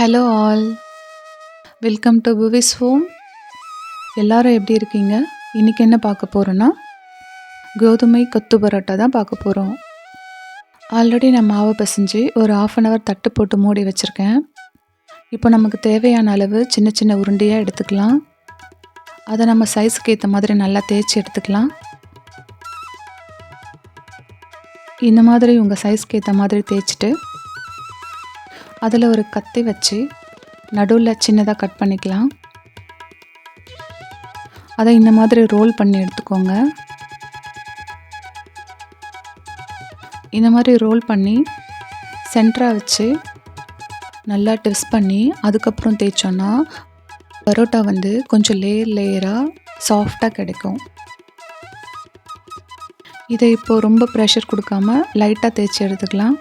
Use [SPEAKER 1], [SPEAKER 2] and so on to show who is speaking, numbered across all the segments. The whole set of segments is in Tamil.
[SPEAKER 1] Hello all welcome to Buvi's home எல்லாரும் எப்படி இருக்கீங்க? இன்றைக்கி என்ன பார்க்க போகிறோன்னா கோதுமை கொத்து பரோட்டா தான் பார்க்க போகிறோம் ஆல்ரெடி நான் மாவை பிசைஞ்சு ஒரு ஆஃப் அன் ஹவர் தட்டு போட்டு மூடி வச்சுருக்கேன். இப்போ நமக்கு தேவையான அளவு சின்ன சின்ன உருண்டையாக எடுத்துக்கலாம். அதை நம்ம சைஸுக்கு ஏற்ற மாதிரி நல்லா தேய்ச்சி எடுத்துக்கலாம். இந்த மாதிரி உங்கள் சைஸ்க்கு ஏற்ற மாதிரி தேய்ச்சிட்டு அதில் ஒரு கத்தி வச்சு நடுவில் சின்னதாக கட் பண்ணிக்கலாம். அதை இந்த மாதிரி ரோல் பண்ணி எடுத்துக்கோங்க. இந்த மாதிரி ரோல் பண்ணி சென்டராக வச்சு நல்லா ட்விஸ்ட் பண்ணி அதுக்கப்புறம் தேய்ச்சோன்னா பரோட்டா வந்து கொஞ்சம் லேயர் லேயராக சாஃப்டாக கிடைக்கும். இதை இப்போது ரொம்ப ப்ரெஷர் கொடுக்காம லைட்டாக தேய்ச்சி எடுத்துக்கலாம்.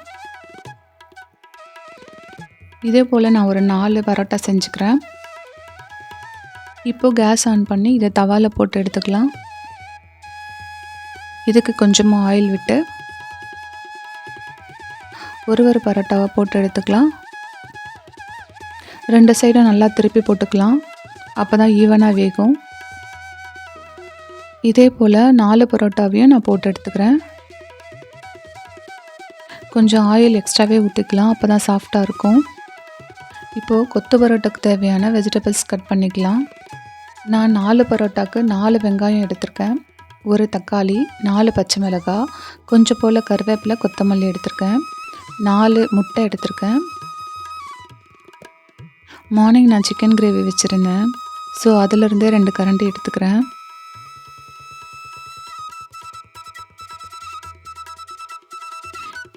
[SPEAKER 1] இதே போல் நான் ஒரு நாலு பரோட்டா செஞ்சுக்கிறேன். இப்போது கேஸ் ஆன் பண்ணி இதை தவாவில் போட்டு எடுத்துக்கலாம். இதுக்கு கொஞ்சமாக ஆயில் விட்டு ஒரு ஒரு பரோட்டாவை போட்டு எடுத்துக்கலாம். ரெண்டு சைடும் நல்லா திருப்பி போட்டுக்கலாம். அப்போ தான் ஈவனாக வேகும். இதே போல் நாலு பரோட்டாவையும் நான் போட்டு எடுத்துக்கிறேன். கொஞ்சம் ஆயில் எக்ஸ்ட்ராவே ஊற்றிக்கலாம் அப்போ தான் சாஃப்டாக இருக்கும். இப்போது கொத்து பரோட்டாக்கு தேவையான வெஜிடபிள்ஸ் கட் பண்ணிக்கலாம். நான் நாலு பரோட்டாக்கு நாலு வெங்காயம் எடுத்திருக்கேன். ஒரு தக்காளி நாலு பச்சை மிளகாய் கொஞ்சம் போல் கருவேப்பிலை கொத்தமல்லி எடுத்திருக்கேன். நாலு முட்டை எடுத்திருக்கேன். மார்னிங் நான் சிக்கன் கிரேவி வச்சுருந்தேன். ஸோ அதிலிருந்தே ரெண்டு கரண்டி எடுத்துக்கிறேன்.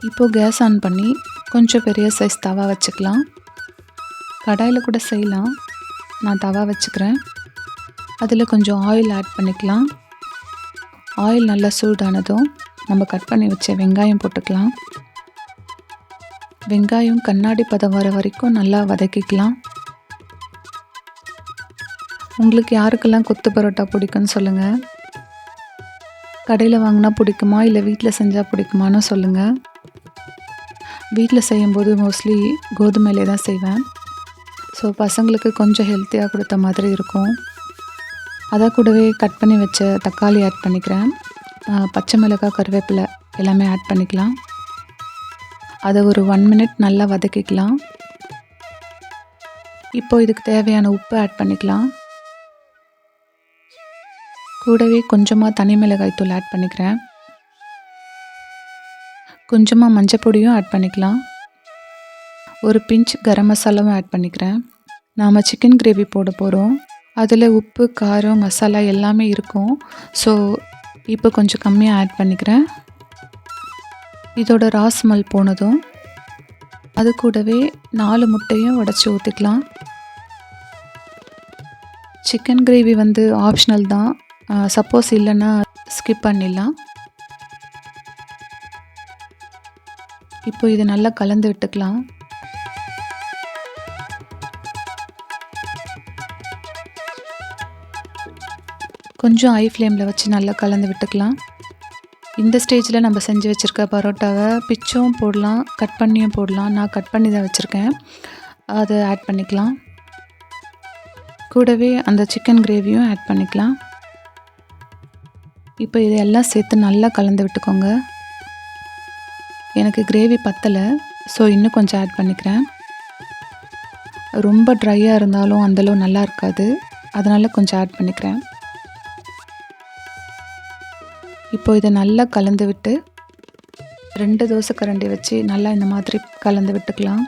[SPEAKER 1] இப்போது கேஸ் ஆன் பண்ணி கொஞ்சம் பெரிய சைஸ் தவா வச்சுக்கலாம். கடாயில் கூட செய்யலாம். நான் தவா வச்சுக்கிறேன். அதில் கொஞ்சம் ஆயில் ஆட் பண்ணிக்கலாம். ஆயில் நல்லா சூடானதும் நம்ம கட் பண்ணி வச்ச வெங்காயம் போட்டுக்கலாம். வெங்காயம் கண்ணாடி பதம் வர வரைக்கும் நல்லா வதக்கிக்கலாம். உங்களுக்கு யாருக்கெல்லாம் கொத்து பரோட்டா பிடிக்கும்னு சொல்லுங்கள் கடையில் வாங்கினா பிடிக்குமா? இல்லை வீட்டில் செஞ்சால் பிடிக்குமான்னு சொல்லுங்கள் வீட்டில் செய்யும்போது மோஸ்ட்லி கோதுமையிலே தான் செய்வேன். ஸோ பசங்களுக்கு கொஞ்சம் ஹெல்த்தியாக கொடுத்த மாதிரி இருக்கும். அதை கூடவே கட் பண்ணி வச்ச தக்காளி ஆட் பண்ணிக்கிறேன். பச்சை மிளகாய் கருவேப்பிலை எல்லாமே ஆட் பண்ணிக்கலாம். அதை ஒரு ஒன் மினிட் நல்லா வதக்கிக்கலாம். இப்போ இதுக்கு தேவையான உப்பு ஆட் பண்ணிக்கலாம். கூடவே கொஞ்சமாக தனி மிளகாய் தூள் ஆட் பண்ணிக்கிறேன். கொஞ்சமாக மஞ்சள் பொடியும் ஆட் பண்ணிக்கலாம். ஒரு பிஞ்ச் கரம் மசாலாவும் ஆட் பண்ணிக்கிறேன். நாம் சிக்கன் கிரேவி போட போகிறோம் அதில் உப்பு காரம் மசாலா எல்லாமே இருக்கும். ஸோ இப்போ கொஞ்சம் கம்மியாக ஆட் பண்ணிக்கிறேன். இதோட ராஸ்மல் போனதும் அது கூடவே நாலு முட்டையும் உடச்சி ஊற்றிக்கலாம் சிக்கன் கிரேவி வந்து ஆப்ஷனல் தான். சப்போஸ் இல்லைன்னா ஸ்கிப் பண்ணிடலாம். இப்போ இதை நல்லா கலந்து விட்டுக்கலாம். கொஞ்சம் ஐ ஃப்ளேமில் வச்சு நல்லா கலந்து விட்டுக்கலாம். இந்த ஸ்டேஜில் நம்ம செஞ்சு வச்சுருக்க பரோட்டாவை பிச்சும் போடலாம் கட் பண்ணியும் போடலாம். நான் கட் பண்ணி தான் வச்சுருக்கேன். அதை ஆட் பண்ணிக்கலாம். கூடவே அந்த சிக்கன் கிரேவியும் ஆட் பண்ணிக்கலாம். இப்போ இதெல்லாம் சேர்த்து நல்லா கலந்து விட்டுக்கோங்க. எனக்கு கிரேவி பத்தலை ஸோ இன்னும் கொஞ்சம் ஆட் பண்ணிக்கிறேன். ரொம்ப ட்ரையாக இருந்தாலும் அந்தளவு நல்லா இருக்காது. அதனால் கொஞ்சம் ஆட் பண்ணிக்கிறேன். இப்போ இதை நல்லா கலந்து விட்டு ரெண்டு தோசை கரண்டி வச்சு நல்லா இந்த மாதிரி கலந்து விட்டுக்கலாம்.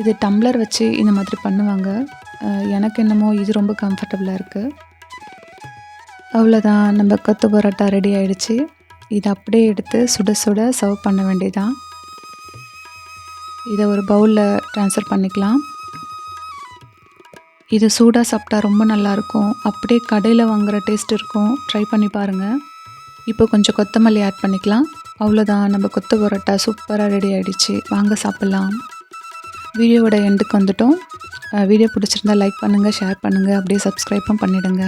[SPEAKER 1] இது டம்ளர் வச்சு இந்த மாதிரி பண்ணுவாங்க. எனக்கு என்னமோ இது ரொம்ப கம்ஃபர்டபுளாக இருக்குது அவ்வளோதான் நம்ம கொத்து பரோட்டா ரெடி ஆகிடுச்சு இதை அப்படியே எடுத்து சுட சுட சர்வ் பண்ண வேண்டியதான் இதை ஒரு பவுலில் ட்ரான்ஸ்ஃபர் பண்ணிக்கலாம். இது சூடாக சாப்பிட்டா ரொம்ப நல்லாயிருக்கும் அப்படியே கடையில் வாங்குகிற டேஸ்ட் இருக்கும். ட்ரை பண்ணி பாருங்கள் இப்போ கொஞ்சம் கொத்தமல்லி ஆட் பண்ணிக்கலாம். அவ்வளோதான் நம்ம கொத்த பரோட்டா சூப்பராக ரெடி ஆகிடுச்சு வாங்க சாப்பிட்லாம். வீடியோவோட எண்டுக்கு வந்துட்டோம். வீடியோ பிடிச்சிருந்தா லைக் பண்ணுங்கள் ஷேர் பண்ணுங்கள் அப்படியே சப்ஸ்கிரைப்பும் பண்ணிவிடுங்க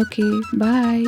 [SPEAKER 1] ஓகே பாய்